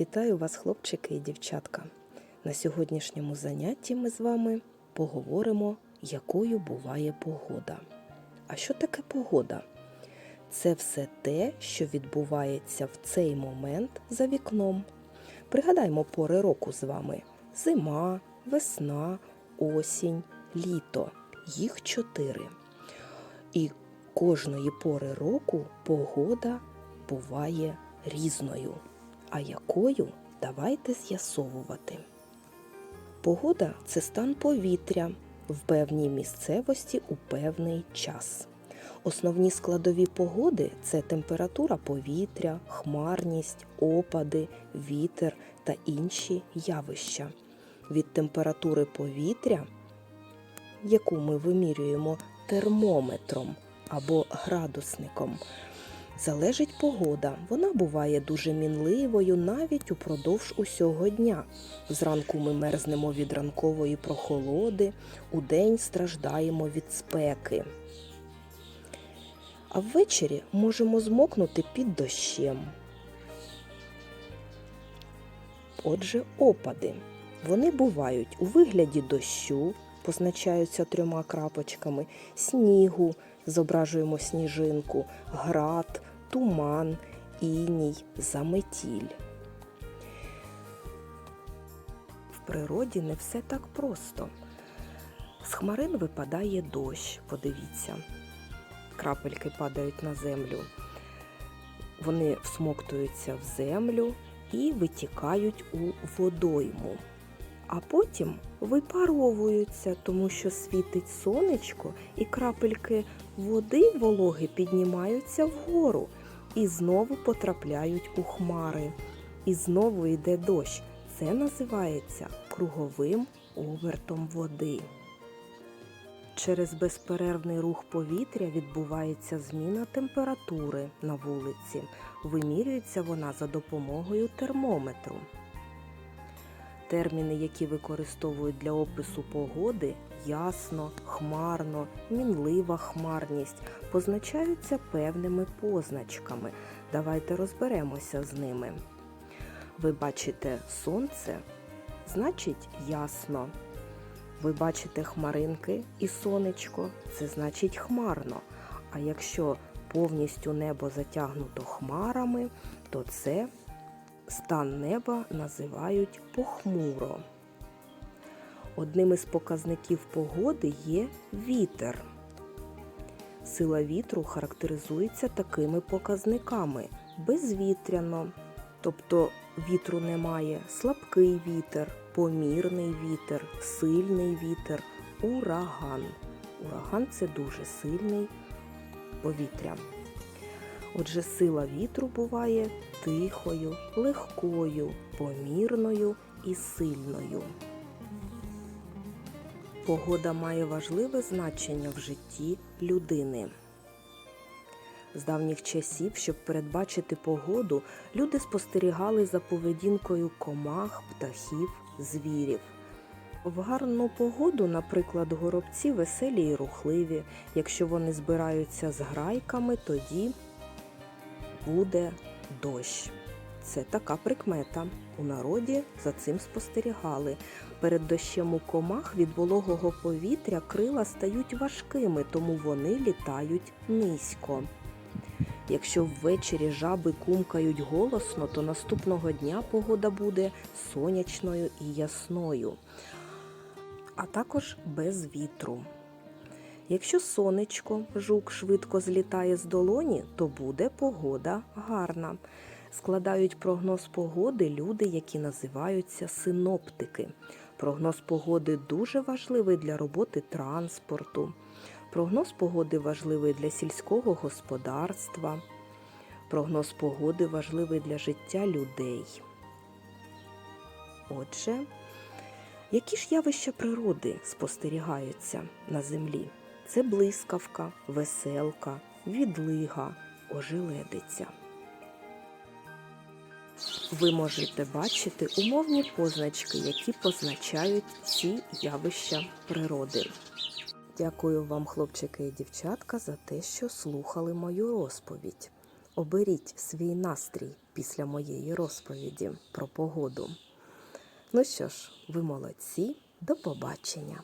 Вітаю вас, хлопчики і дівчатка. На сьогоднішньому занятті ми з вами поговоримо, якою буває погода. А що таке погода? Це все те, що відбувається в цей момент за вікном. Пригадаймо пори року з вами: зима, весна, осінь, літо. Їх чотири. І кожної пори року погода буває різною. А якою давайте з'ясовувати. Погода це стан повітря в певній місцевості у певний час. Основні складові погоди це температура повітря, хмарність, опади, вітер та інші явища. Від температури повітря, яку ми вимірюємо термометром або градусником, залежить погода. Вона буває дуже мінливою навіть упродовж усього дня. Зранку ми мерзнемо від ранкової прохолоди, удень страждаємо від спеки. А ввечері можемо змокнути під дощем. Отже, опади. Вони бувають у вигляді дощу, позначаються трьома крапочками, снігу, зображуємо сніжинку, град, туман, іній, заметіль. В природі не все так просто. З хмарин випадає дощ, подивіться. Крапельки падають на землю. Вони всмоктуються в землю і витікають у водойму. А потім випаровуються, тому що світить сонечко, і крапельки води вологи піднімаються вгору і знову потрапляють у хмари. І знову йде дощ. Це називається круговим обертом води. Через безперервний рух повітря відбувається зміна температури на вулиці. Вимірюється вона за допомогою термометру. Терміни, які використовують для опису погоди ясно, хмарно, мінлива хмарність, позначаються певними позначками. Давайте розберемося з ними. Ви бачите сонце, значить ясно. Ви бачите хмаринки і сонечко, це значить хмарно. А якщо повністю небо затягнуто хмарами, то це стан неба називають похмуро. Одним із показників погоди є вітер. Сила вітру характеризується такими показниками: безвітряно, тобто вітру немає, слабкий вітер, помірний вітер, сильний вітер, ураган. Ураган це дуже сильний повітря. Отже, сила вітру буває тихою, легкою, помірною і сильною. Погода має важливе значення в житті людини. З давніх часів, щоб передбачити погоду, люди спостерігали за поведінкою комах, птахів, звірів. В гарну погоду, наприклад, горобці веселі і рухливі. Якщо вони збираються з грайками, тоді буде дощ. Це така прикмета. У народі за цим спостерігали. Перед дощем у комах від вологого повітря крила стають важкими, тому вони літають низько. Якщо ввечері жаби кумкають голосно, то наступного дня погода буде сонячною і ясною, а також без вітру. Якщо сонечко, жук швидко злітає з долоні, то буде погода гарна. Складають прогноз погоди люди, які називаються синоптики. Прогноз погоди дуже важливий для роботи транспорту. Прогноз погоди важливий для сільського господарства. Прогноз погоди важливий для життя людей. Отже, які ж явища природи спостерігаються на землі? Це блискавка, веселка, відлига, ожеледиця. Ви можете бачити умовні позначки, які позначають ці явища природи. Дякую вам, хлопчики і дівчатка, за те, що слухали мою розповідь. оберіть свій настрій після моєї розповіді про погоду. Ну що ж, ви молодці, до побачення!